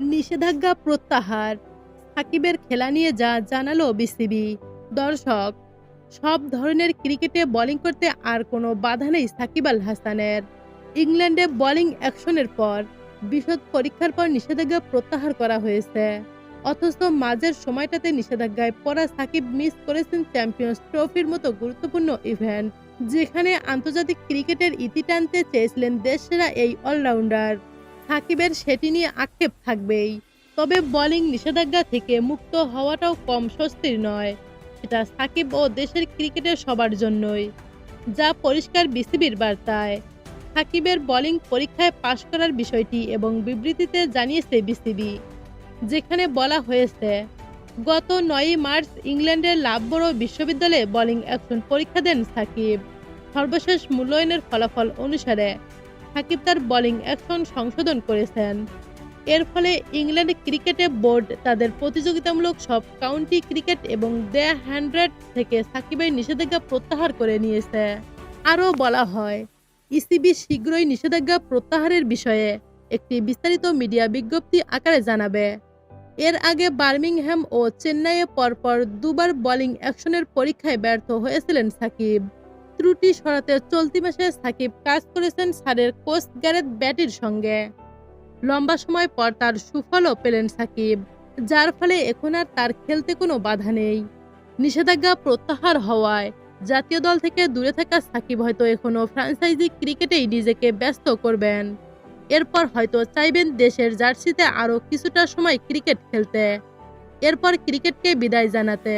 নিষেধাজ্ঞা প্রত্যাহার। সাকিবের খেলা নিয়ে যা জানালো বিসিবি। দর্শক, সব ধরনের ক্রিকেটে বোলিং করতে আর কোনো বাধা নেই সাকিব আল হাসানের। ইংল্যান্ডে বোলিং অ্যাকশনের পর বিশদ পরীক্ষার পর নিষেধাজ্ঞা প্রত্যাহার করা হয়েছে। অথচ মাঝের সময়টাতে নিষেধাজ্ঞায় পড়া সাকিব মিস করেছেন চ্যাম্পিয়ন্স ট্রফির মতো গুরুত্বপূর্ণ ইভেন্ট যেখানে আন্তর্জাতিক ক্রিকেটের ইতি টানতে চেয়েছিলেন দেশসেরা এই অলরাউন্ডার সাকিবের সেটি নিয়ে আক্ষেপ থাকবেই। তবে বোলিং নিষেধাজ্ঞা থেকে মুক্ত হওয়াটাও কম স্বস্তির নয়। সেটা সাকিব ও দেশের ক্রিকেটের সবার জন্যই। যা পরিষ্কার বিসিবির বার্তায়। সাকিবের বোলিং পরীক্ষায় পাশ করার বিষয়টি এবং বিবৃতিতে জানিয়েছে বিসিবি। যেখানে বলা হয়েছে, গত নয়ই মার্চ ইংল্যান্ডের লাভবড় বিশ্ববিদ্যালয়ে বোলিং অ্যাকশন পরীক্ষা দেন সাকিব। সর্বশেষ মূল্যায়নের ফলাফল অনুসারে সাকিব তার বোলিং অ্যাকশন সংশোধন করেছেন। এর ফলে ইংল্যান্ড ক্রিকেটে বোর্ড তাদের প্রতিযোগিতামূলক সব কাউন্টি ক্রিকেট এবং দ্য হান্ড্রেড থেকে সাকিবের নিষেধাজ্ঞা প্রত্যাহার করে নিয়েছে। আরও বলা হয় ইসিবি শীঘ্রই নিষেধাজ্ঞা প্রত্যাহারের বিষয়ে একটি বিস্তারিত মিডিয়া বিজ্ঞপ্তি আকারে জানাবে। এর আগে বার্মিংহ্যাম ও চেন্নাইয়ে পরপর দুবার বোলিং অ্যাকশনের পরীক্ষায় ব্যর্থ হয়েছিলেন সাকিব। ত্রুটি সরাতে চলতি মাসে সাকিব কাজ করেছেন সারের কোচ গ্যারেথ ব্যাটির সঙ্গে। লম্বা সময় পর তার সুফলও পেলেন সাকিব, যার ফলে এখন আর তার খেলতে কোনো বাধা নেই। নিষেধাজ্ঞা প্রত্যাহার হওয়ায় জাতীয় দল থেকে দূরে থাকা সাকিব হয়তো এখনও ফ্রাঞ্চাইজি ক্রিকেটেই নিজেকে ব্যস্ত করবেন। এরপর হয়তো চাইবেন দেশের জার্সিতে আরও কিছুটা সময় ক্রিকেট খেলতে। এরপর ক্রিকেটকে বিদায় জানাতে।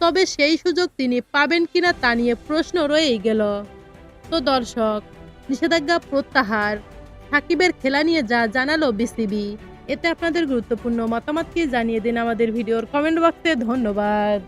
তবে সেই সুযোগ তিনি পাবেন কিনা তা নিয়ে প্রশ্ন রয়েই গেল। তো দর্শক, নিষেধাজ্ঞা প্রত্যাহার, সাকিবের খেলা নিয়ে যা জানালো বিসিবি, এতে আপনাদের গুরুত্বপূর্ণ মতামতকে জানিয়ে দিন আমাদের ভিডিওর কমেন্ট বক্সে। ধন্যবাদ।